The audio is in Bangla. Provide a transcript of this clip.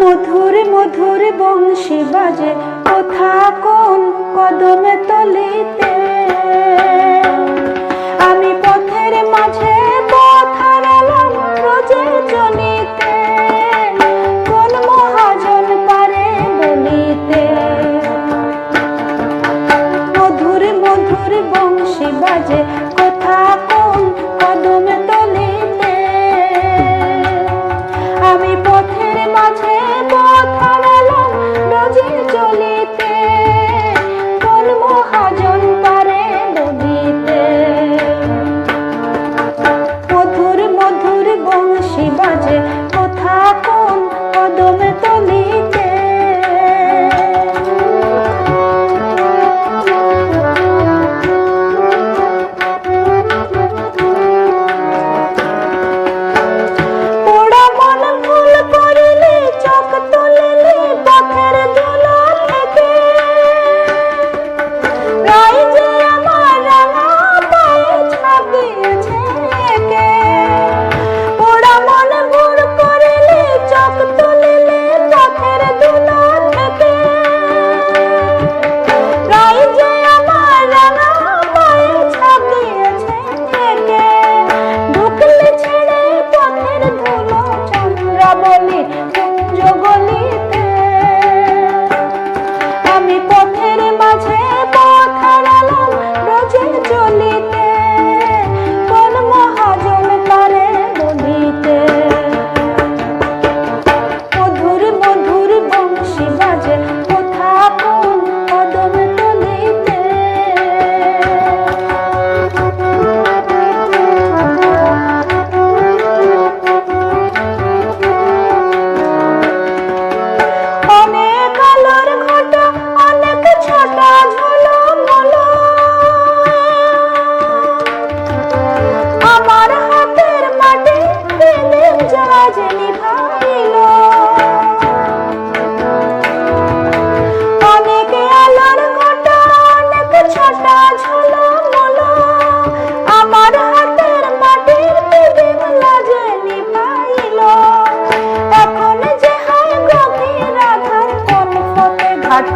মধুর মধুর বংশী বাজে। কোথা কোন কদমে তো জানি ভাবিল, অনেকে আলোর ঘটা অনেক ছটা ঝোলা মোলা। আমার হাতের মাটির তুলে মোলা জানি পাইল এখন যে হয় গভীর আঘাত কোন পথে ঘাট